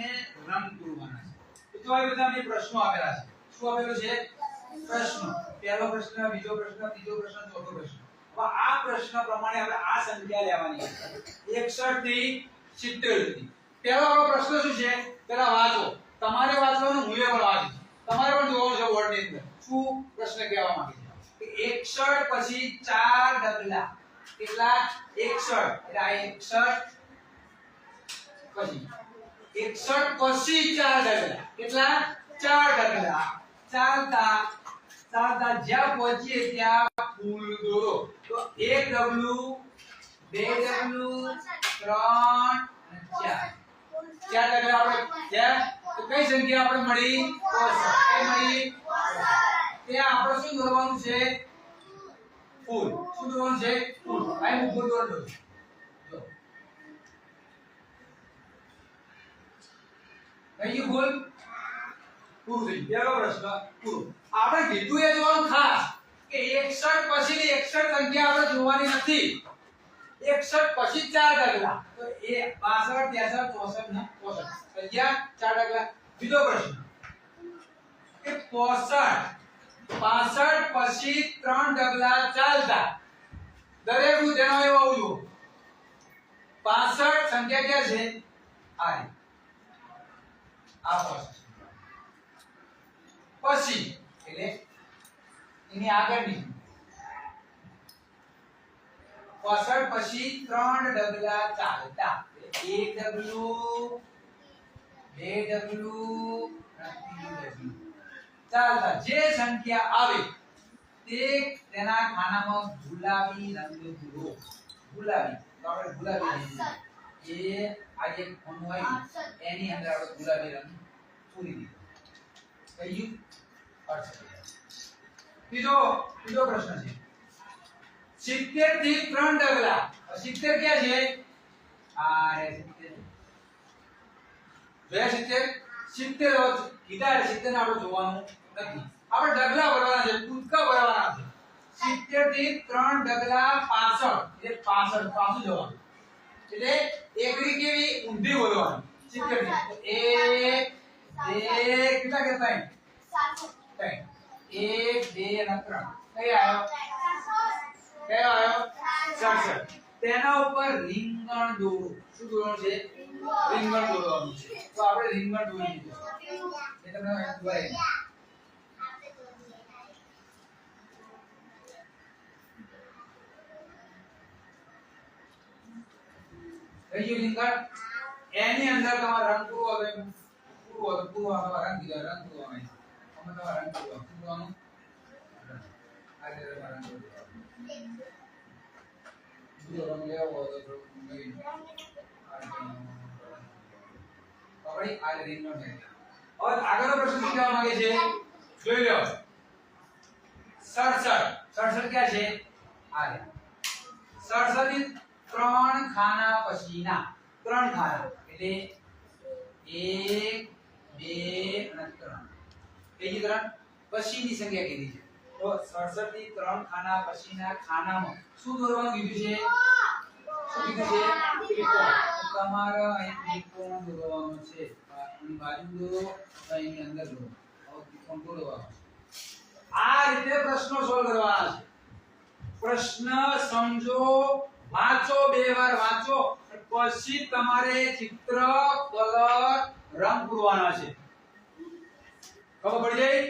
અને રંગ પૂરવાના છે. તો આ બધા મેં પ્રશ્નો આપેલા છે, શું આપેલું છે? પ્રશ્ન. પહેલો પ્રશ્ન, બીજો પ્રશ્ન, ત્રીજો પ્રશ્ન, ચોથો પ્રશ્ન. હવે આ પ્રશ્ન પ્રમાણે આપણે આ સંખ્યા લેવાની છે. 61 થી 70 સુધી. પહેલો આપણો પ્રશ્ન શું છે? પેલા વાંચો. તમારે વાંચવાનું મૂલ્ય પણ વાંચું તમારે પણ જોવાનું છે બોર્ડની અંદર. શું પ્રશ્ન કહેવા માંગે છે? કે 61 પછી ચાર ડગલા કેટલા? 61 એટલે આ 61 પછી. 61 પછી ચાર કેટલા? ચાર ત્રણ ચાર. ચાર ડગલા આપણે કઈ સંખ્યા આપણે મળી? મળી? ત્યાં આપણે શું દોરવાનું છે? ફૂલ. શું દોરવાનું છે? ફૂલ. ભાઈ હું ફૂલ દોર દઉં છું. કઈ ગયું ફૂલ પૂરું થઈ પહેલો પ્રશ્ન, પૂરો. આપણે કીધું એ જોવાનું ખાસ કે 61 પછીની 61 સંખ્યા આપણે જોવાની નથી. 61 પછી ચાર ડગલા. તો એ 62 63 64 ને 65 સંખ્યા ચાર ડગલા. બીજો પ્રશ્ન, કે 65 65 પછી ત્રણ ડગલા ચાલતા. દરેકનું જણાવ્યું એવું આવું જુઓ 65 સંખ્યા ક્યાં છે? આ. આ 65 પછી, એટલે એની આગળની. 65 પછી ત્રણ ડગલા ચાલતા. એક ડગલું બે ડગલું ચાલતા. જે સંખ્યા આવે, તે તેના ખાનામાં ગુલાબી રંગ ભૂલો ગુલાબી. તો આપણે ગુલાબી. એ આ જે ખૂણો હોય એની અંદર આપણે ગુલાબી રંગ પૂરી દીધો. કયું અડસઠ બીજો બીજો પ્રશ્ન છે. સિત્તેરથી ત્રણ ડગલા. સિત્તેર ક્યાં છે? આ રે સિત્તેર. બે સિત્તેર? સિત્તેર હોત કીધા એટલે સિત્તેર ને આપણે જોવાનું નથી. આપણે ડગલા ભરવાના છે. કૂદકા ભરવાના છે. સિત્તેરથી ત્રણ ડગલા પાસઠ એટલે પાસઠ પાછું જવાનું. એટલે એકડી કેવી? ઊંધી બોલવાની તો એક બે કેટલા કે ત્રણ? ત્રણ. એક બે અને ત્રણ. કઈ આવ્યો કયો આવ્યો સડસઠ તેના ઉપર રીંગણ દોરો. શું દોરવાનું છે? રીંગણ. દોરવાનું છે. તો આપણે રીંગણ દોરી દીધું એ તમને થઈ ગયું રીંગણ એની અંદર તમારે રંગ પૂરો હવે પૂરો પૂરો તમારે રંગ દીધો રંગ પૂરો અમે અમે તમારે રંગ પૂરો પૂરવાનું આ તમારે રંગ પૂરો બીજો રંગ લેવો હોય તો લઈ લો. આ રીતે આપણે આ રીતે રીંગણ લઈ લઈએ. હવે આગળનો પ્રશ્ન શું માંગે છે જોઈ લો સડસઠ સડસઠ ક્યાં છે આ સડસઠ ત્રણ ખાના પછીના. ત્રણ ખાના. એટલે એક, બે અને ત્રણ. કઈ ત્રણ? પછીની સંખ્યા કીધી છે. તો સડસઠથી ત્રણ ખાના પછીના ખાનામાં શું દોરવાનું કીધું છે? શું કીધું છે? તમારે અહીં ત્રિકોણ દોરવાનો છે. અહીં બાજુ દોરો એની અંદર દોરો. હવે ત્રિકોણ દોરવાનો આ રીતે પ્રશ્નો સોલ્વ કરવાના છે. પ્રશ્ન સમજો વાંચો બે વાર વાંચો પછી તમારે ચિત્ર કલર રંગ પૂરવાના છે. ખબર પડી જાય